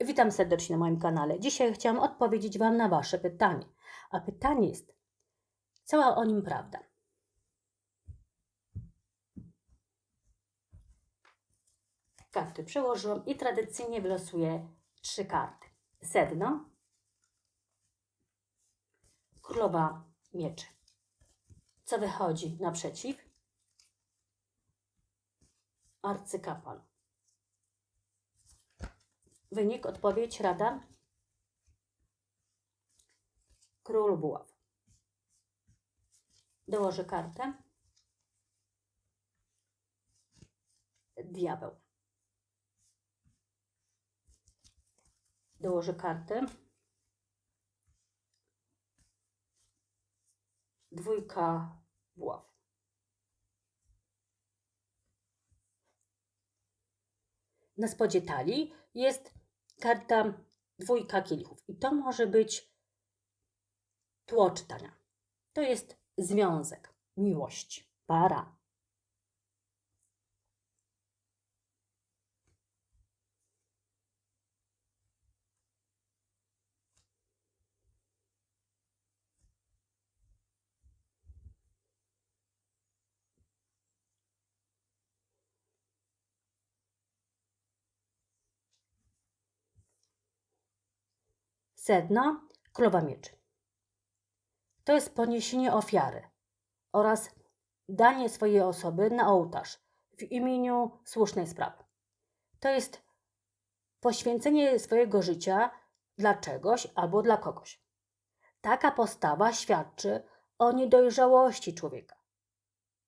Witam serdecznie na moim kanale. Dzisiaj chciałam odpowiedzieć Wam na Wasze pytanie. A pytanie jest, cała o nim prawda. Karty przełożyłam i tradycyjnie wylosuję trzy karty. Sedno, Królowa Mieczy. Co wychodzi naprzeciw? Arcykapłan. Wynik, odpowiedź, rada? Król Buław. Dołożę kartę. Diabeł. Dołożę kartę. Dwójka buław. Na spodzie talii jest karta dwójka kielichów. I to może być tło czytania. To jest związek, miłość, para. Sedno, królowa mieczy. To jest poniesienie ofiary oraz danie swojej osoby na ołtarz w imieniu słusznej sprawy. To jest poświęcenie swojego życia dla czegoś albo dla kogoś. Taka postawa świadczy o niedojrzałości człowieka.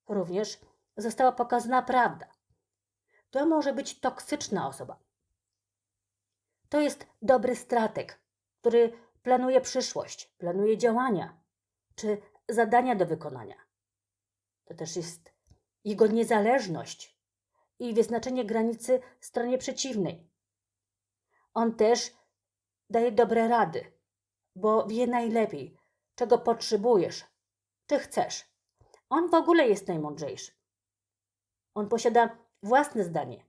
Również została pokazana prawda. To może być toksyczna osoba. To jest dobry strateg, który planuje przyszłość, planuje działania czy zadania do wykonania. To też jest jego niezależność i wyznaczenie granicy stronie przeciwnej. On też daje dobre rady, bo wie najlepiej, czego potrzebujesz, czy chcesz. On w ogóle jest najmądrzejszy. On posiada własne zdanie,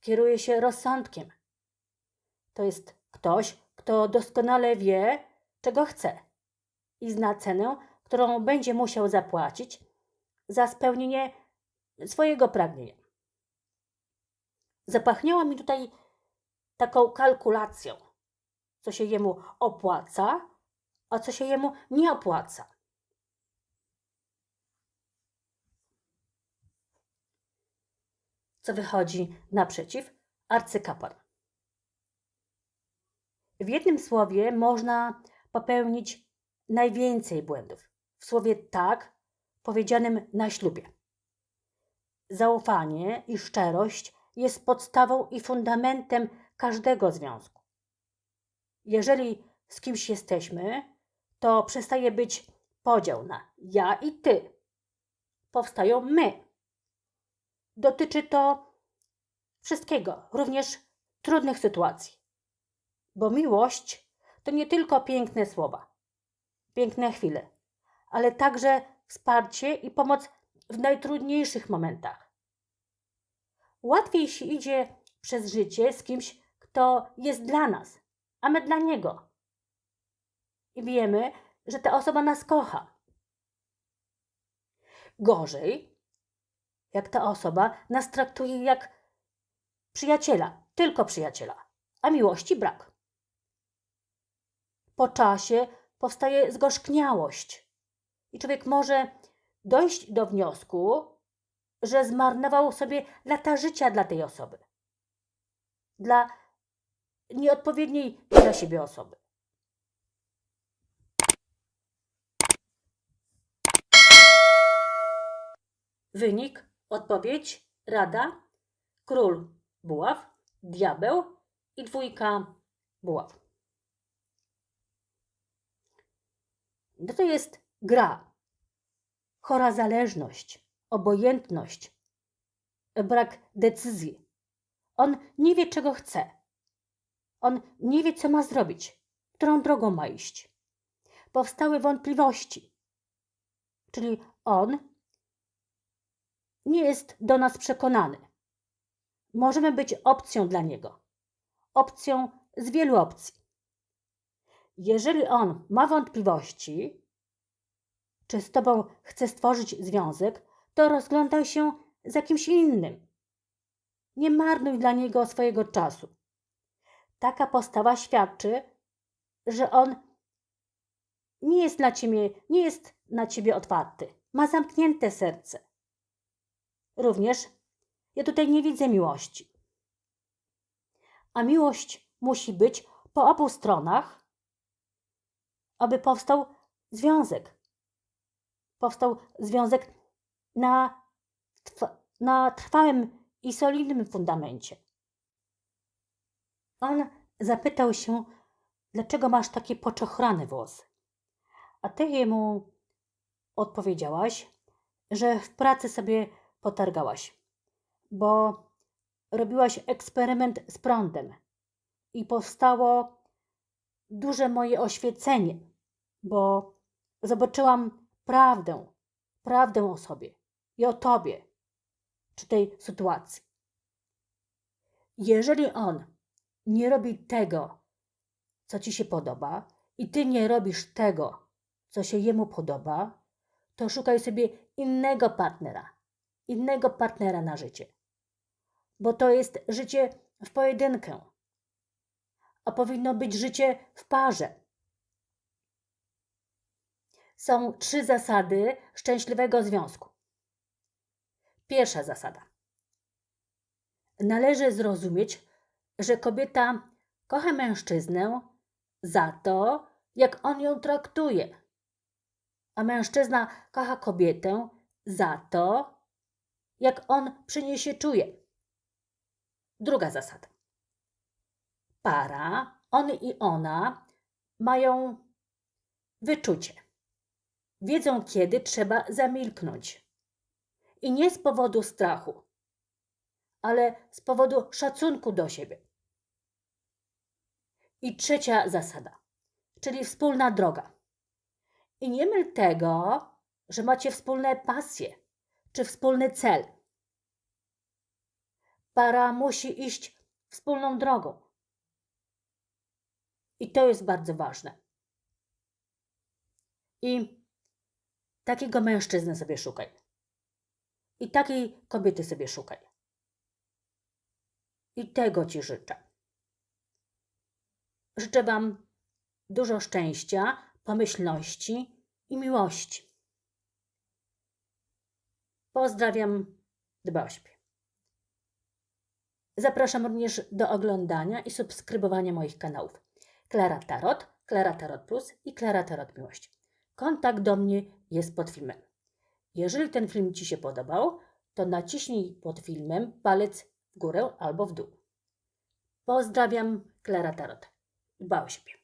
kieruje się rozsądkiem. To jest ktoś, kto doskonale wie, czego chce i zna cenę, którą będzie musiał zapłacić za spełnienie swojego pragnienia. Zapachniało mi tutaj taką kalkulacją, co się jemu opłaca, a co się jemu nie opłaca. Co wychodzi naprzeciw? Arcykapłan. W jednym słowie można popełnić najwięcej błędów. W słowie tak, powiedzianym na ślubie. Zaufanie i szczerość jest podstawą i fundamentem każdego związku. Jeżeli z kimś jesteśmy, to przestaje być podział na ja i ty. Powstają my. Dotyczy to wszystkiego, również trudnych sytuacji. Bo miłość to nie tylko piękne słowa, piękne chwile, ale także wsparcie i pomoc w najtrudniejszych momentach. Łatwiej się idzie przez życie z kimś, kto jest dla nas, a my dla niego. I wiemy, że ta osoba nas kocha. Gorzej, jak ta osoba nas traktuje jak przyjaciela, tylko przyjaciela, a miłości brak. Po czasie powstaje zgorzkniałość i człowiek może dojść do wniosku, że zmarnował sobie lata życia dla tej osoby. Dla nieodpowiedniej dla siebie osoby. Wynik, odpowiedź, rada, król buław, diabeł i dwójka buław. No to jest gra, chora zależność, obojętność, brak decyzji. On nie wie, czego chce. On nie wie, co ma zrobić, którą drogą ma iść. Powstały wątpliwości, czyli on nie jest do nas przekonany. Możemy być opcją dla niego, opcją z wielu opcji. Jeżeli on ma wątpliwości, czy z tobą chce stworzyć związek, to rozglądaj się za kimś innym. Nie marnuj dla niego swojego czasu. Taka postawa świadczy, że on nie jest dla ciebie, nie jest na ciebie otwarty. Ma zamknięte serce. Również ja tutaj nie widzę miłości. A miłość musi być po obu stronach, aby powstał związek. Powstał związek na, na trwałym i solidnym fundamencie. On zapytał się, dlaczego masz takie poczochrane włosy. A ty jemu odpowiedziałaś, że w pracy sobie potargałaś, bo robiłaś eksperyment z prądem i powstało duże moje oświecenie, bo zobaczyłam prawdę, prawdę o sobie i o tobie, czy tej sytuacji. Jeżeli on nie robi tego, co ci się podoba, i ty nie robisz tego, co się jemu podoba, to szukaj sobie innego partnera, innego partnera na życie. Bo to jest życie w pojedynkę, a powinno być życie w parze. Są trzy zasady szczęśliwego związku. Pierwsza zasada. Należy zrozumieć, że kobieta kocha mężczyznę za to, jak on ją traktuje, a mężczyzna kocha kobietę za to, jak on przy niej się czuje. Druga zasada. Para, on i ona mają wyczucie. Wiedzą, kiedy trzeba zamilknąć. I nie z powodu strachu, ale z powodu szacunku do siebie. I trzecia zasada, czyli wspólna droga. I nie myl tego, że macie wspólne pasje czy wspólny cel. Para musi iść wspólną drogą. I to jest bardzo ważne. I takiego mężczyzny sobie szukaj. I takiej kobiety sobie szukaj. I tego Ci życzę. Życzę Wam dużo szczęścia, pomyślności i miłości. Pozdrawiam, dba o siebie. Zapraszam również do oglądania i subskrybowania moich kanałów. Klara Tarot, Klara Tarot Plus i Klara Tarot Miłość. Kontakt do mnie jest pod filmem. Jeżeli ten film Ci się podobał, to naciśnij pod filmem palec w górę albo w dół. Pozdrawiam, Klara Tarot. Dba o siebie.